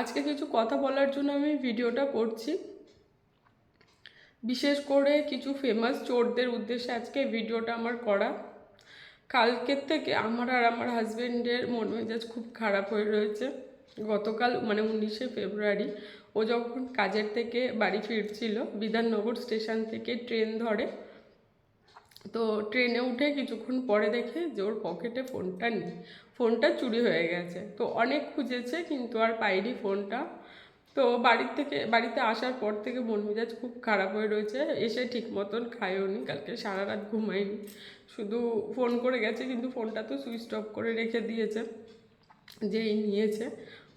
আজকে কিছু কথা বলার জন্য আমি ভিডিওটা করছি। বিশেষ করে কিছু ফেমাস চোরদের উদ্দেশ্যে আজকে ভিডিওটা আমার করা। কালকের থেকে আমার আর আমার হাজবেন্ডের মন মেজাজ খুব খারাপ হয়ে রয়েছে। গতকাল মানে উনিশে ফেব্রুয়ারি, ও যখন কাজের থেকে বাড়ি ফিরছিল, বিধাননগর স্টেশন থেকে ট্রেন ধরে, তো ট্রেনে উঠে কিছুক্ষণ পরে দেখে যে ওর পকেটে ফোনটা নেই। ফোনটা চুরি হয়ে গেছে। তো অনেক খুঁজেছে, কিন্তু আর পাইনি ফোনটা। তো বাড়ির থেকে, বাড়িতে আসার পর থেকে মন মেজাজ খুব খারাপ হয়ে রয়েছে। এসে ঠিক মতন খায়ওনি কালকে সারা রাত ঘুমায়নি শুধু ফোন করে গেছে, কিন্তু ফোনটা তো সুইচ অফ করে রেখে দিয়েছে, যেই নিয়েছে।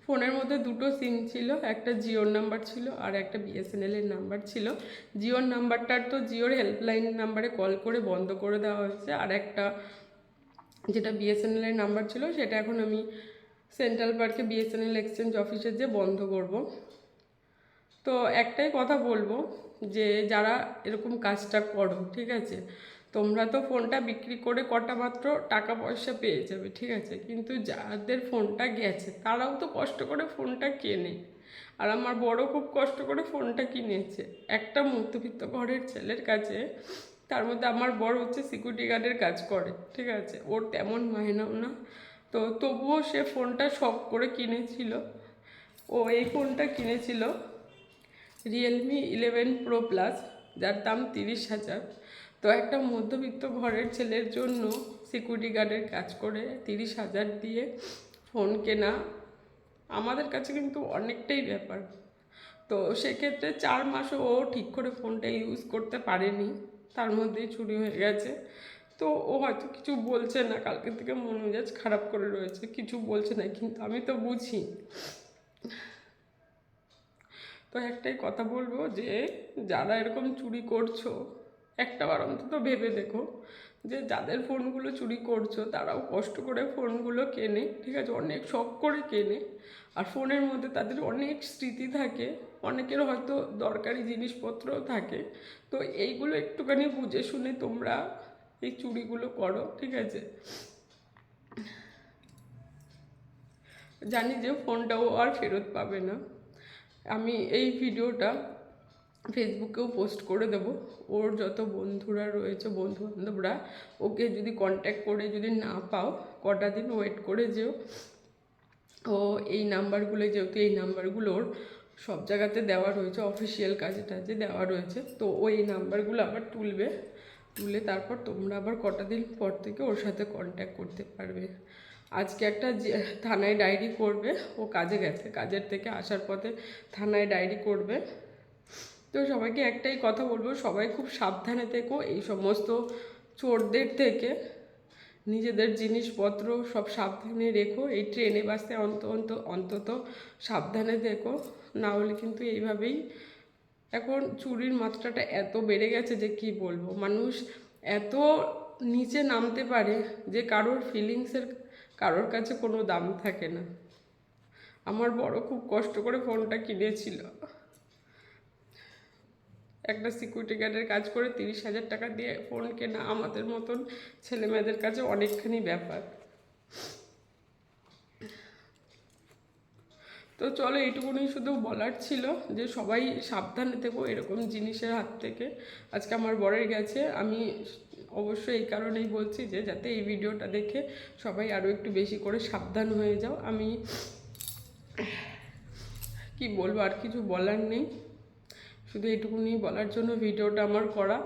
ফোনের মধ্যে দুটো সিম ছিল, একটা জিওর নাম্বার ছিল আর একটা বিএসএনএল এর নাম্বার ছিল। জিওর নাম্বারটার তো জিওর হেল্পলাইন নাম্বারে কল করে বন্ধ করে দেওয়া হয়েছে আর একটা যেটা বিএসএনএল এর নাম্বার ছিল, সেটা এখন আমি সেন্ট্রাল পার্কে বিএসএনএল এক্সচেঞ্জ অফিসে যে বন্ধ করব। তো একটাই কথা বলব যে, যারা এরকম কাজটা করো, ঠিক আছে? তোমরা তো ফোনটা বিক্রি করে কটা মাত্র টাকা পয়সা পেয়ে যাবে, ঠিক আছে? কিন্তু যাদের ফোনটা গেছে, তারাও তো কষ্ট করে ফোনটা কেনে। আর আমার বড় খুব কষ্ট করে ফোনটা কিনেছে। একটা মধ্যবিত্ত ঘরের ছেলের কাছে তার মধ্যে আমার বড় হচ্ছে সিকিউরিটি গার্ডের কাজ করে, ঠিক আছে? ওর তেমন মাইনাও না। তো তবুও সে ফোনটা শখ করে কিনেছিল। ও এই ফোনটা কিনেছিল রিয়েলমি ইলেভেন প্রো প্লাস যার দাম তিরিশ হাজার। তো একটা মধ্যবিত্ত ঘরের ছেলের জন্য সিকিউরিটি গার্ডের কাজ করে তিরিশ হাজার দিয়ে ফোন কেনা আমাদের কাছে কিন্তু অনেকটাই ব্যাপার। তো সেক্ষেত্রে চার মাসও ও ঠিক করে ফোনটা ইউজ করতে পারেনি। তার মধ্যেই চুরি হয়ে গেছে। তো ও হয়তো কিছু বলছে না কালকে থেকে মন মেজাজ খারাপ করে রয়েছে, কিছু বলছে না, কিন্তু আমি তো বুঝি। তো একটাই কথা বলব যে, যারা এরকম চুরি করছ, একটাবার অন্তত ভেবে দেখো যে, যাদের ফোনগুলো চুরি করছ, তারাও কষ্ট করে ফোনগুলো কেনে, ঠিক আছে? অনেক শখ করে কেনে, আর ফোনের মধ্যে তাদের অনেক স্মৃতি থাকে। অনেকের হয়তো দরকারি জিনিসপত্রও থাকে। তো এইগুলো একটুখানি বুঝে শুনে তোমরা এই চুরিগুলো করো, ঠিক আছে? জানি যে ফোনটাও আর ফেরত পাবে না। আমি এই ভিডিওটা ফেসবুকেও পোস্ট করে দেব। ওর যত বন্ধুরা রয়েছে বন্ধু বান্ধবরা ওকে যদি কন্ট্যাক্ট করে যদি না পাও, কটা দিন ওয়েট করে যেও। ও এই নাম্বারগুলো যেহেতু এই নাম্বারগুলোর সব জায়গাতে দেওয়া রয়েছে অফিসিয়াল কাজে টাজে দেওয়া রয়েছে। তো ওই নাম্বারগুলো আবার তুলবে, তুলে তারপর তোমরা আবার কটা দিন পর থেকে ওর সাথে কন্ট্যাক্ট করতে পারবে। আজকে একটা থানায় ডায়েরি করবে, ও কাজে গেছে। কাজের থেকে আসার পথে থানায় ডায়েরি করবে। তো সবাইকে একটাই কথা বলব, সবাই খুব সাবধানে থেকো। এই সমস্ত চোরদের থেকে নিজেদের জিনিসপত্র সব সাবধানে রেখো, এই ট্রেনে, বাসে অন্ত অন্ত, অন্তত সাবধানে থেকো না হলে কিন্তু এইভাবেই এখন চুরির মাত্রাটা এত বেড়ে গেছে যে কি বলব? মানুষ এত নিচে নামতে পারে যে কারোর ফিলিংসের কারোর কাছে কোনো দাম থাকে না। আমার বড় খুব কষ্ট করে ফোনটা কিনেছিল। একটা সিকিউরিটি গার্ডের কাজ করে তিরিশ হাজার টাকা দিয়ে ফোন কেনা আমাদের মতন ছেলে মেয়েদের কাছে অনেকখানি ব্যাপার। তো চলো এইটুকুনি শুধু বলার ছিল যে সবাই সাবধানে থেকো এরকম জিনিসের হাত থেকে। আজকে আমার বরের গেছে, আমি অবশ্যই এই কারণেই বলছি যে যাতে এই ভিডিওটা দেখে সবাই আরও একটু বেশি করে সাবধান হয়ে যাও। আমি কি বলব, আর কিছু বলার নেই। শুধু এইটুকুনি বলার জন্য ভিডিওটা আমার করা।